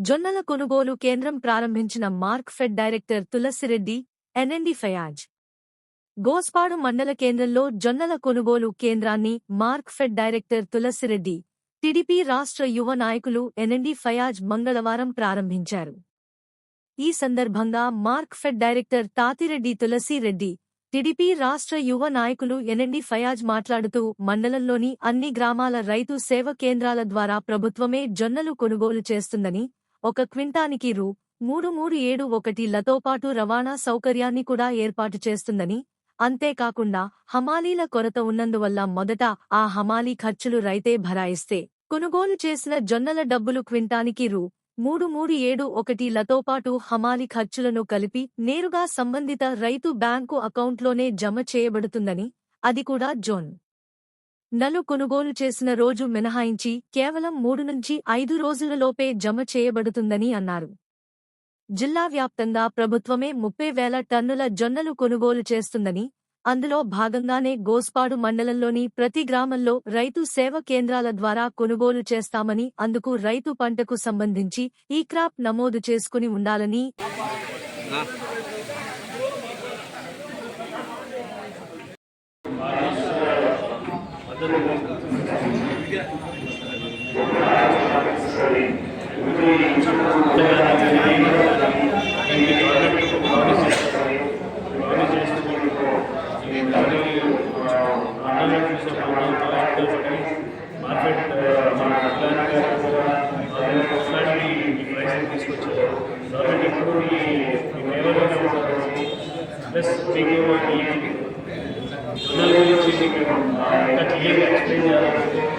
జొన్నల కొనుగోలు కేంద్రం ప్రారంభించిన Markfed director Tulasi Reddy NMD Fayaz. Gospadu మండల కేంద్రంలో జొన్నల కొనుగోలు కేంద్రాన్ని Markfed director Tulasi Reddy TDP రాష్ట్ర యువ నాయకులు ఎన్ఎండి ఫయాజ్ మంగళవారం ప్రారంభించారు. ఈ సందర్భంగా Markfed director Tatireddy Tulasi Reddy TDP రాష్ట్ర యువ నాయకులు ఎన్ఎండి ఫయాజ్ మాట్లాడుతూ మండలంలోని అన్ని గ్రామాల రైతు సేవ కేంద్రాల ద్వారా ప్రభుత్వమే జొన్నలు కొనుగోలు చేస్తుందని ఒక క్వింటానికి రూ. మూడు మూడు ఏడు ఒకటి లతోపాటు రవాణా సౌకర్యాన్ని కూడా ఏర్పాటు చేస్తుందని అంతేకాకుండా హమాలీల కొరత ఉన్నందువల్ల మొదట ఆ హమాలీ ఖర్చులు రైతే భరాయిస్తే కొనుగోలు చేసిన జొన్నల డబ్బులు క్వింటానికి రూ. మూడు మూడు ఏడు ఒకటి లతోపాటు హమాలి ఖర్చులను కలిపి నేరుగా సంబంధిత రైతు బ్యాంకు అకౌంట్లోనే జమ చేయబడుతుందని అది కూడా జోన్. నలు కొనుగోలు చేసిన రోజు మినహాయించి కేవలం మూడు నుంచి ఐదు రోజులలోపే జమ చేయబడుతుందని అన్నారు. జిల్లా వ్యాప్తంగా ప్రభుత్వమే ముప్పై వేల టన్నుల జొన్నలు కొనుగోలు చేస్తుందని అందులో భాగంగానే గోస్పాడు మండలంలోని ప్రతి గ్రామంలో రైతు సేవ కేంద్రాల ద్వారా కొనుగోలు చేస్తామని అందుకు రైతు పంటకు సంబంధించి ఈ క్రాప్ నమోదు చేసుకుని ఉండాలని మార్కెట్ మన తీసుకొచ్చారు గవర్నమెంట్ ఎప్పుడు ఈ ఫేవర్గానే ఉంటారు ప్లస్ మీకు ఎక్స్ప్లెయిన్ చేయాలంటే